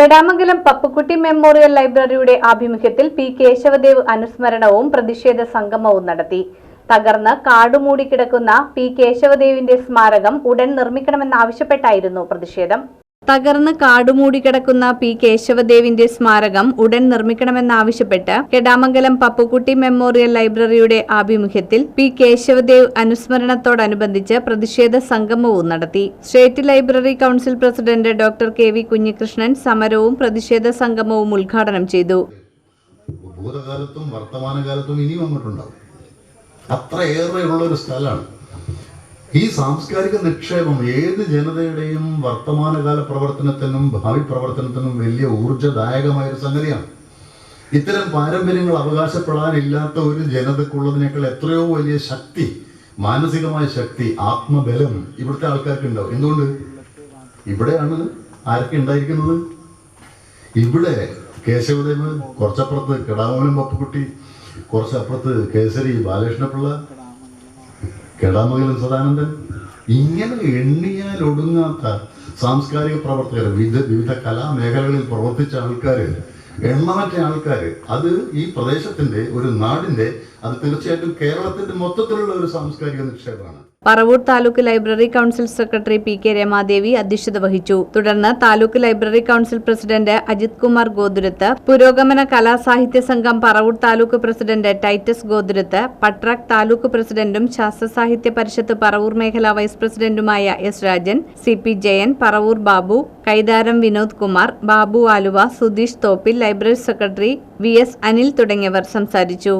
Kedamangalam Pappukutty memorial ലൈബ്രറിയുടെ ആഭിമുഖ്യത്തിൽ P Kesavadev അനുസ്മരണവും പ്രതിഷേധ സംഗമവും നടത്തി. തകർന്ന് കാടുമൂടി കിടക്കുന്ന പി കേശവദേവിന്റെ സ്മാരകം ഉടൻ നിർമ്മിക്കണമെന്നാവശ്യപ്പെട്ടായിരുന്നു പ്രതിഷേധം. തകർന്ന് കാടുമൂടിക്കിടക്കുന്ന പി കേശവദേവിന്റെ സ്മാരകം ഉടൻ നിർമ്മിക്കണമെന്നാവശ്യപ്പെട്ട് കെടാമംഗലം പപ്പുക്കുട്ടി മെമ്മോറിയൽ ലൈബ്രറിയുടെ ആഭിമുഖ്യത്തിൽ പി കേശവദേവ് അനുസ്മരണത്തോടനുബന്ധിച്ച് പ്രതിഷേധ സംഗമവും നടത്തി. State library council president doctor K V Kunhikrishnan സമരവും പ്രതിഷേധ സംഗമവും ഉദ്ഘാടനം ചെയ്തു. ഭൂതകാലത്തും വർത്തമാനകാലത്തും ഇനിയും അങ്ങോട്ടുണ്ടാവും. അത്രയേറെയുള്ള ഒരു സ്ഥലമാണ്. ഈ സാംസ്കാരിക നിക്ഷേപം ഏത് ജനതയുടെയും വർത്തമാനകാല പ്രവർത്തനത്തിനും ഭാവി പ്രവർത്തനത്തിനും വലിയ ഊർജദായകമായ ഒരു സംഗതിയാണ്. ഇത്തരം പാരമ്പര്യങ്ങൾ അവകാശപ്പെടാനില്ലാത്ത ഒരു ജനതക്കുള്ളതിനേക്കാൾ എത്രയോ വലിയ ശക്തി മാനസികമായ ശക്തി ആത്മബലം ഇവിടുത്തെ ആൾക്കാർക്ക് ഉണ്ടാവും എന്തുകൊണ്ട്? ഇവിടെയാണ് ആരൊക്കെ ഉണ്ടായിരിക്കുന്നത്? ഇവിടെ കേശവദേവ് കുറച്ചപ്പുറത്ത് കിടാമൂലം പപ്പുക്കുട്ടി കുറച്ചപ്പുറത്ത് കേസരി ബാലകൃഷ്ണപിള്ള കെടാമംഗലം സദാനന്ദൻ. ഇങ്ങനെ എണ്ണിയാൽ ഒടുങ്ങാത്ത സാംസ്കാരിക പ്രവർത്തകർ വിവിധ വിവിധ കലാമേഖലകളിൽ പ്രവർത്തിച്ച ആൾക്കാർ എണ്ണമറ്റ ആൾക്കാർ അത് ഈ പ്രദേശത്തിന്റെ ഒരു നാടിന്റെ അത് തീർച്ചയായിട്ടും കേരളത്തിന്റെ മൊത്തത്തിലുള്ള ഒരു സാംസ്കാരിക നിക്ഷേപമാണ്. Paravur taluk library council secretary P K Ramadevi അധ്യക്ഷത വഹിച്ചു. തുടർന്ന് taluk library council president Ajith Kumar Gothuruth Purogamana Kalasahitya Sangham Paravur taluk president Titus Gothuruth പട്രാക് taluk പ്രസിഡന്റും ശാസ്ത്ര സാഹിത്യ പരിഷത്ത് പറവൂർ മേഖലാ വൈസ് പ്രസിഡന്റുമായ S Rajan C P Jayan Paravur Babu Kaitharam Vinod Kumar Babu Aluva Sudheesh Thoppil library secretary V S Anil തുടങ്ങിയവർ സംസാരിച്ചു.